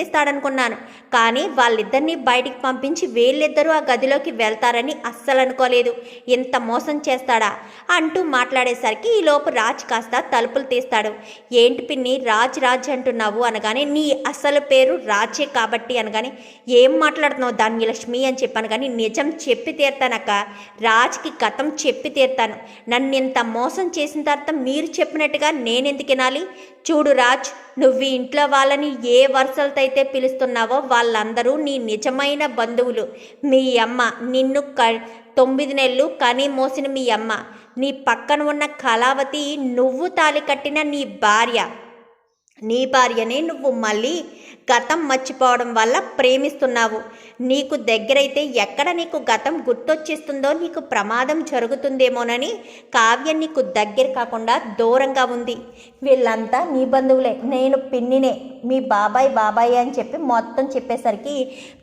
ఇస్తాడనుకున్నాను కానీ వాళ్ళిద్దరినీ బయటికి పంపించి వీళ్ళిద్దరూ ఆ గదిలోకి వెళ్తారని అస్సలు అనుకోలేదు ఇంత మోసం చేస్తాడా? అంటూ మాట్లాడేసరికి ఈలోపు రాజ్ కాస్త తలుపులు తీస్తాడు. ఏంటి పిన్ని రాజ్ రాజ్ అంటున్నావు అనగానే నీ అసలు పేరు రాజే కాబట్టి అనగానే ఏం మాట్లాడుతున్నావు దాన్ని లక్ష్మి అని చెప్పాను కానీ నిజం చెప్పి తీరుతానక్క. రాజ్కి గతం చెప్పి తీరుతాను. నన్ను ఇంత మోసం చేసిన తర్వాత మీరు చెప్పినట్టుగా నేనెందుకు వినాలి? చూడు రాజ్ నువ్వు ఇంట్లో వాళ్ళని ఏ వరుసలతో అయితే పిలుస్తున్నావో వాళ్ళందరూ నీ నిజమైన బంధువులు. మీ అమ్మ నిన్ను క తొమ్మిది నెలలు కనీ మోసిన మీ అమ్మ. నీ పక్కన ఉన్న కళావతి నువ్వు తాలి కట్టిన నీ భార్య. నీ భార్యనే నువ్వు మళ్ళీ గతం మర్చిపోవడం వల్ల ప్రేమిస్తున్నావు. నీకు దగ్గరైతే ఎక్కడ నీకు గతం గుర్తొచ్చేస్తుందో నీకు ప్రమాదం జరుగుతుందేమోనని కావ్య నీకు దగ్గర కాకుండా దూరంగా ఉంది. వీళ్ళంతా నీ బంధువులే. నేను పిన్నినే. మీ బాబాయ్ బాబాయ్ అని చెప్పి మొత్తం చెప్పేసరికి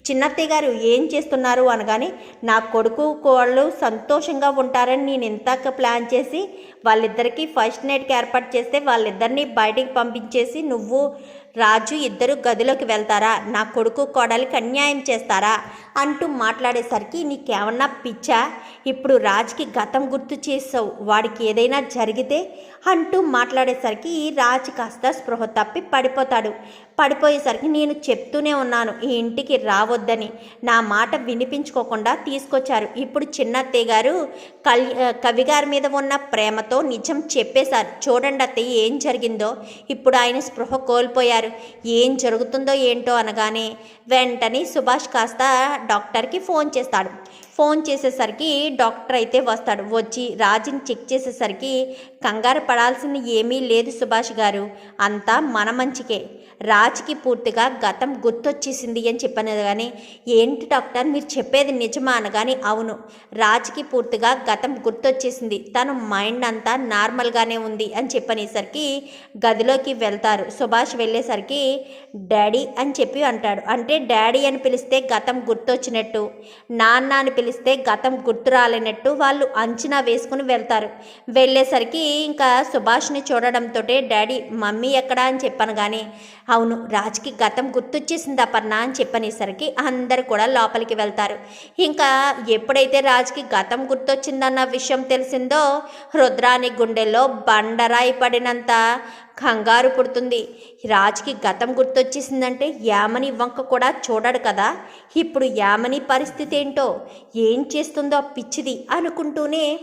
చిన్నత్తయ్య గారు ఏం చేస్తున్నారు అనగానే నా కొడుకు కోళ్ళు సంతోషంగా ఉంటారని నేను ఇంతాక ప్లాన్ చేసి వాళ్ళిద్దరికీ ఫస్ట్ నైట్కి ఏర్పాటు చేస్తే వాళ్ళిద్దరినీ బయటికి పంపించేసి నువ్వు రాజు ఇద్దరు గదిలోకి వెళ్తారా? నా కొడుకు కోడలికి అన్యాయం చేస్తారా? అంటూ మాట్లాడేసరికి నీకేమన్నా పిచ్చా? ఇప్పుడు రాజుకి గతం గుర్తు చేసావు. వాడికి ఏదైనా జరిగితే అంటూ మాట్లాడేసరికి ఈ రాజు కాస్త స్పృహ తప్పి పడిపోతాడు. పడిపోయేసరికి నేను చెప్తూనే ఉన్నాను ఈ ఇంటికి రావద్దని. నా మాట వినిపించుకోకుండా తీసుకొచ్చారు. ఇప్పుడు చిన్నత్తయ్య గారు కల్ కవిగారి మీద ఉన్న ప్రేమతో నిజం చెప్పేశారు. చూడండి అత్తయ్య ఏం జరిగిందో? ఇప్పుడు ఆయన స్పృహ కోల్పోయారు. ఏం జరుగుతుందో ఏంటో అనగానే వెంటనే సుభాష్ కాస్త డాక్టర్కి ఫోన్ చేస్తాడు. ఫోన్ చేసేసరికి డాక్టర్ అయితే వస్తాడు. వచ్చి రాజుని చెక్ చేసేసరికి కంగారు పడాల్సింది ఏమీ లేదు సుభాష్ గారు. అంతా మన మంచికే. రాజుకి పూర్తిగా గతం గుర్తొచ్చేసింది అని చెప్పాను కానీ ఏంటి డాక్టర్ మీరు చెప్పేది నిజమా? అనగానే అవును. రాజ్కి పూర్తిగా గతం గుర్తొచ్చేసింది. తన మైండ్ అంతా నార్మల్గానే ఉంది అని చెప్పనేసరికి గదిలోకి వెళ్తారు. సుభాష్ వెళ్ళేసరికి డాడీ అని చెప్పి అంటాడు. అంటే డాడీ అని పిలిస్తే గతం గుర్తొచ్చినట్టు నాన్న అని పిలిస్తే గతం గుర్తు రాలేనట్టు వాళ్ళు అంచనా వేసుకుని వెళ్తారు. వెళ్ళేసరికి ఇంకా సుభాష్ని చూడడంతో డాడీ మమ్మీ ఎక్కడా? అని చెప్పాను కానీ అవును రాజ్కి గతం గుర్తొచ్చేసింది అపర్ణ అని చెప్పనేసరికి అందరు కూడా లోపలికి వెళ్తారు. ఇంకా ఎప్పుడైతే రాజ్కి గతం గుర్తొచ్చిందన్న విషయం తెలిసిందో రుద్రాని గుండెల్లో బండరాయి పడినంత కంగారు పుడుతుంది. రాజ్కి గతం గుర్తొచ్చేసిందంటే యామని వంక కూడా చూడడు కదా. ఇప్పుడు యామని పరిస్థితి ఏంటో ఏం చేస్తుందో పిచ్చిది అనుకుంటూనే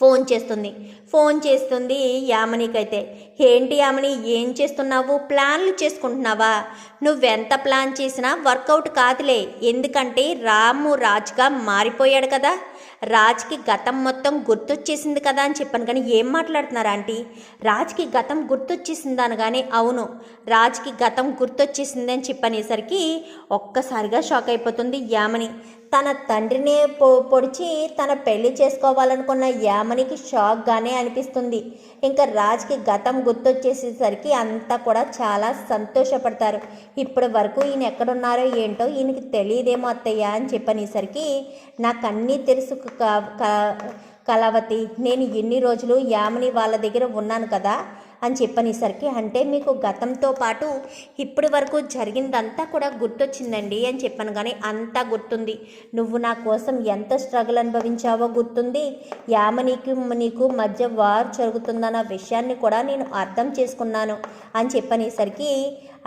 ఫోన్ చేస్తుంది. ఫోన్ చేస్తుంది యామనికైతే. ఏంటి యామని ఏం చేస్తున్నావు? ప్లాన్లు చేసుకుంటున్నావా? నువ్వెంత ప్లాన్ చేసినా వర్కౌట్ కాదులే. ఎందుకంటే రాము రాజ్గా మారిపోయాడు కదా. రాజ్కి గతం మొత్తం గుర్తొచ్చేసింది కదా అని చెప్పాను. కానీ ఏం మాట్లాడుతున్నారు ఆంటీ? రాజ్కి గతం గుర్తొచ్చేసింది అనగానే అవును రాజ్కి గతం గుర్తొచ్చేసింది అని చెప్పనేసరికి ఒక్కసారిగా షాక్ అయిపోతుంది యామని. తన తండ్రినే పొ పొడిచి తన పెళ్ళి చేసుకోవాలనుకున్న యామనికి షాక్గానే అనిపిస్తుంది. ఇంకా రాజ్కి గతం గుర్తొచ్చేసేసరికి అంతా కూడా చాలా సంతోషపడతారు. ఇప్పటి వరకు ఈయన ఎక్కడున్నారో ఏంటో ఈయనకి తెలియదేమో అత్తయ్య అని చెప్పనేసరికి నాకు తెలుసు క- క- కళావతి నేను ఎన్ని రోజులు యామని వాళ్ళ దగ్గర ఉన్నాను కదా అని చెప్పనేసరికి అంటే మీకు గతంతో పాటు ఇప్పటి వరకు జరిగిందంతా కూడా గుర్తొచ్చిందండి అని చెప్పాను. కానీ అంతా గుర్తుంది. నువ్వు నా కోసం ఎంత స్ట్రగుల్ అనుభవించావో గుర్తుంది. యామనికి నీకు మధ్య వార్ జరుగుతుందన్న విషయాన్ని కూడా నేను అర్థం చేసుకున్నాను అని చెప్పనేసరికి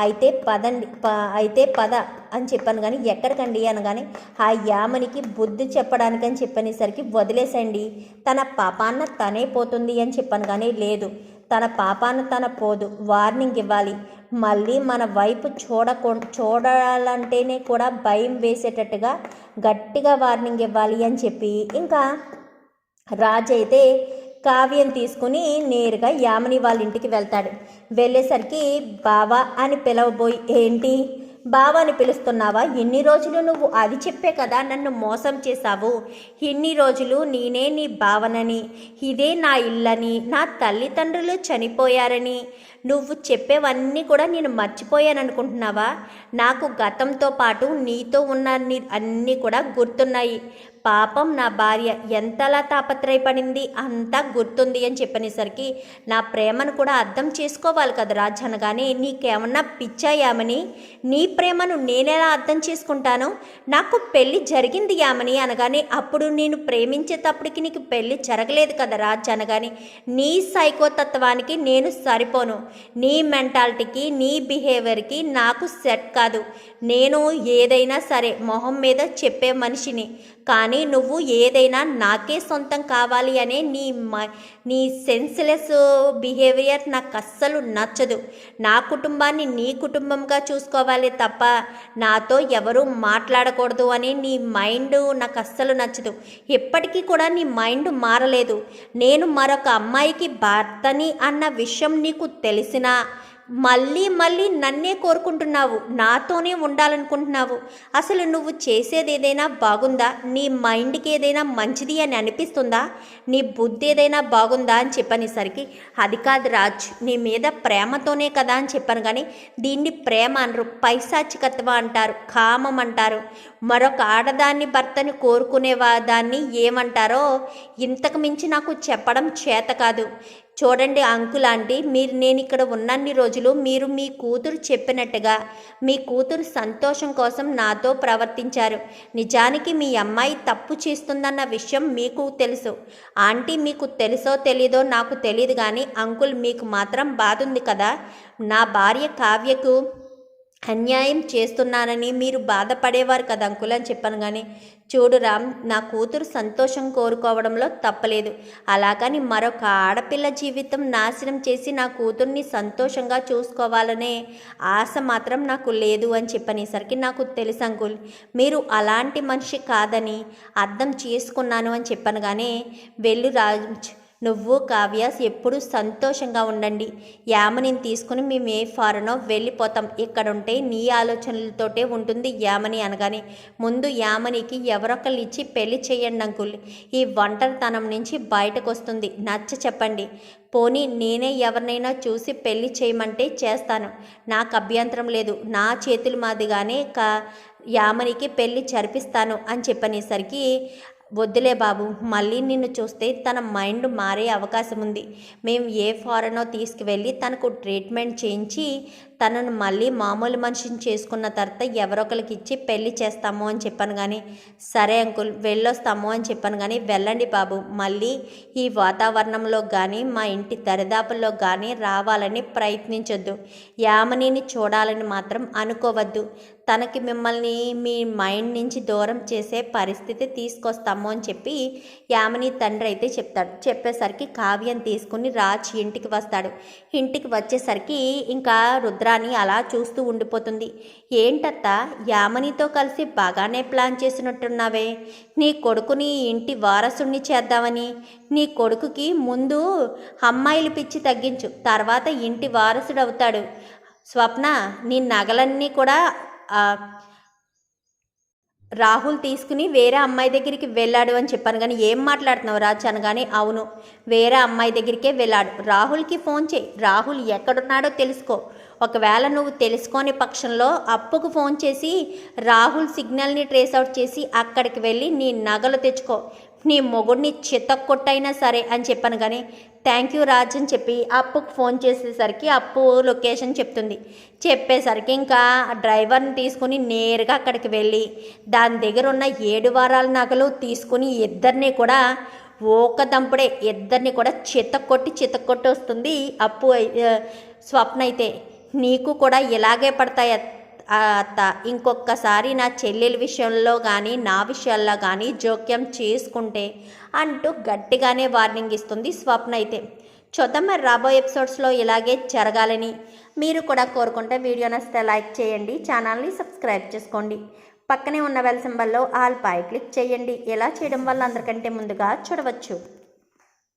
అయితే పదండి ప అయితే పద అని చెప్పాను. కానీ ఎక్కడికండి అనగానే ఆ యామనికి బుద్ధి చెప్పడానికి అని చెప్పనేసరికి వదిలేసండి. తన పాపాన్న తనే పోతుంది అని చెప్పాను. కానీ లేదు. తన పాపాన తన పోదు. వార్నింగ్ ఇవ్వాలి. మళ్ళీ మన వైపు చూడకు చూడాలంటేనే కూడా భయం వేసేటట్టుగా గట్టిగా వార్నింగ్ ఇవ్వాలి అని చెప్పి ఇంకా రాజు అయితే కావ్యం తీసుకుని నేరుగా యామిని వాళ్ళ ఇంటికి వెళ్తాడు. వెళ్ళేసరికి బావా అని పిలవబోయి ఏంటి? బావని అని పిలుస్తున్నావా? ఎన్ని రోజులు నువ్వు అది చెప్పే కదా నన్ను మోసం చేశావు. ఇన్ని రోజులు నేనే నీ భావనని ఇదే నా ఇల్లని నా తల్లిదండ్రులు చనిపోయారని. నువ్వు చెప్పేవన్నీ కూడా నేను మర్చిపోయాను అనుకుంటున్నావా? నాకు గతంతో పాటు నీతో ఉన్న అన్నీ కూడా గుర్తున్నాయి. పాపం నా భార్య ఎంతలా తాపత్రయపడింది అంతా గుర్తుంది అని చెప్పనేసరికి నా ప్రేమను కూడా అర్థం చేసుకోవాలి కదా రాజ్ అనగానే నీకేమన్నా పిచ్చాయామని? నీ ప్రేమను నేనెలా అర్థం చేసుకుంటాను? నాకు పెళ్ళి జరిగింది యామని అనగానే అప్పుడు నేను ప్రేమించేటప్పటికి నీకు పెళ్ళి జరగలేదు కదా రాజ్ అనగానే నీ సైకోతత్వానికి నేను సరిపోను. నీ మెంటాలిటీకి నీ బిహేవియర్కి నాకు సెట్ కాదు. నేను ఏదైనా సరే మొహం మీద చెప్పే మనిషిని. కానీ నువ్వు ఏదైనా నాకే సొంతం కావాలి అనే నీ మ- నీ సెన్స్లెస్ బిహేవియర్ నాకు అస్సలు నచ్చదు. నా కుటుంబాన్ని నీ కుటుంబంగా చూసుకోవాలి తప్ప నాతో ఎవరు మాట్లాడకూడదు అని నీ మైండ్ నాకు అస్సలు నచ్చదు. ఎప్పటికీ కూడా నీ మైండ్ మారలేదు. నేను మరొక అమ్మాయికి భర్తని అన్న విషయం నీకు తెలుసు. తెలిసినా మళ్ళీ మళ్ళీ నన్నే కోరుకుంటున్నావు నాతోనే ఉండాలనుకుంటున్నావు. అసలు నువ్వు చేసేది ఏదైనా బాగుందా? నీ మైండ్కి ఏదైనా మంచిది అని అనిపిస్తుందా? నీ బుద్ధి ఏదైనా బాగుందా అని చెప్పనేసరికి అది కాదు రాజ్ నీ మీద ప్రేమతోనే కదా అని చెప్పాను కానీ దీన్ని ప్రేమ అనరు పైశాచికత్వం అంటారు కామం అంటారు. మరొక ఆడదాన్ని భర్తని కోరుకునేవా దాన్ని ఏమంటారో ఇంతకు మించి నాకు చెప్పడం చేత కాదు. చూడండి అంకుల్ ఆంటీ మీరు నేను ఇక్కడ ఉన్నన్ని రోజులు మీరు మీ కూతురు చెప్పినట్టుగా మీ కూతురు సంతోషం కోసం నాతో ప్రవర్తించారు. నిజానికి మీ అమ్మాయి తప్పు చేస్తుందన్న విషయం మీకు తెలుసు. ఆంటీ మీకు తెలుసో తెలీదో నాకు తెలియదు కానీ అంకుల్ మీకు మాత్రం బాధ ఉంది కదా. నా భార్య కావ్యకు అన్యాయం చేస్తున్నానని మీరు బాధపడేవారు కదా అంకుల్ అని చెప్పాను కానీ చూడు రామ్ నా కూతురు సంతోషం కోరుకోవడంలో తప్పలేదు. అలాగని మరొక ఆడపిల్ల జీవితం నాశనం చేసి నా కూతుర్ని సంతోషంగా చూసుకోవాలనే ఆశ మాత్రం నాకు లేదు అని చెప్పనేసరికి నాకు తెలుసు అంకుల్. మీరు అలాంటి మనిషి కాదని అర్థం చేసుకున్నాను అని చెప్పాను కానీ వెళ్ళు రాజ్ నువ్వు కావ్య ఎప్పుడు సంతోషంగా ఉండండి. యామనిని తీసుకుని మేము ఏ ఫారెనో వెళ్ళిపోతాం. ఇక్కడ ఉంటే నీ ఆలోచనలతోటే ఉంటుంది యామని అనగానే. ముందు యామనికి ఎవరొకళ్ళు ఇచ్చి పెళ్ళి చేయండి అంకుల్. ఈ ఒంటరితనం నుంచి బయటకు వస్తుంది నచ్చ చెప్పండి. పోనీ నేనే ఎవరినైనా చూసి పెళ్ళి చేయమంటే చేస్తాను. నాకు అభ్యంతరం లేదు. నా చేతుల మాదిగానే కా యామనికి పెళ్ళి జరిపిస్తాను అని చెప్పనేసరికి వద్దులే బాబు మళ్ళీ నిన్ను చూస్తే తన మైండ్ మారే అవకాశం ఉంది మేము ఏ ఫారెనో తీసుకువెళ్ళి తనకు ట్రీట్మెంట్ చేయించి తనను మళ్ళీ మామూలు మనిషిని చేసుకున్న తర్వాత ఎవరొకరికి ఇచ్చి పెళ్ళి చేస్తాము అని చెప్పాను కానీ సరే అంకుల్ వెళ్ళొస్తాము అని చెప్పాను కానీ వెళ్ళండి బాబు మళ్ళీ ఈ వాతావరణంలో కానీ మా ఇంటి దరిదాపుల్లో కానీ రావాలని ప్రయత్నించొద్దు. యామనిని చూడాలని మాత్రం అనుకోవద్దు. తనకి మిమ్మల్ని మీ మైండ్ నుంచి దూరం చేసే పరిస్థితి తీసుకొస్తాము అని చెప్పి యామిని తండ్రి అయితే చెప్తాడు. చెప్పేసరికి కావ్యం తీసుకుని రాజ్ ఇంటికి వస్తాడు. ఇంటికి వచ్చేసరికి ఇంకా భద్రాని అలా చూస్తూ ఉండిపోతుంది. ఏంటత్త యామనితో కలిసి బాగానే ప్లాన్ చేసినట్టున్నావే. నీ కొడుకుని ఇంటి వారసుణ్ణి చేద్దామని. నీ కొడుకుకి ముందు అమ్మాయిలు పిచ్చి తగ్గించు తర్వాత ఇంటి వారసుడు అవుతాడు స్వప్న నీ నగలన్నీ కూడా రాహుల్ తీసుకుని వేరే అమ్మాయి దగ్గరికి వెళ్ళాడు అని చెప్పాను కానీ ఏం మాట్లాడుతున్నావు రాజ్ అనగానే అవును వేరే అమ్మాయి దగ్గరికే వెళ్ళాడు. రాహుల్కి ఫోన్ చేయి. రాహుల్ ఎక్కడున్నాడో తెలుసుకో. ఒకవేళ నువ్వు తెలుసుకోని పక్షంలో అప్పుకు ఫోన్ చేసి రాహుల్ సిగ్నల్ని ట్రేస్ అవుట్ చేసి అక్కడికి వెళ్ళి నీ నగలు తెచ్చుకో. నీ మొగుడిని చితక్కొట్టైనా సరే అని చెప్పాను కానీ థ్యాంక్ యూ రాజ్ అని చెప్పి అప్పుకు ఫోన్ చేసేసరికి అప్పు లొకేషన్ చెప్తుంది. చెప్పేసరికి ఇంకా డ్రైవర్ని తీసుకుని నేరుగా అక్కడికి వెళ్ళి దాని దగ్గర ఉన్న ఏడు వారాల నగలు తీసుకుని ఇద్దరిని కూడా ఓక దంపుడే ఇద్దరిని కూడా చితక్కొట్టి చితక్కొట్టి వస్తుంది అప్పు స్వప్న అయితే నీకు కూడా ఇలాగే పడతాయి అత్త. ఇంకొకసారి నా చెల్లెల విషయంలో కానీ నా విషయాల్లో కానీ జోక్యం చేసుకుంటే అంటూ గట్టిగానే వార్నింగ్ ఇస్తుంది స్వప్న అయితే. చూద్దాం మరి రాబోయే ఎపిసోడ్స్లో ఇలాగే జరగాలని. మీరు కూడా కోరుకుంటే వీడియో నచ్చితే లైక్ చేయండి ఛానల్ని సబ్స్క్రైబ్ చేసుకోండి. పక్కనే ఉన్న వెల్ సింబల్లో ఆల్ పై క్లిక్ చేయండి. ఎలా చేయడం వల్ల అందరికంటే ముందుగా చూడవచ్చు.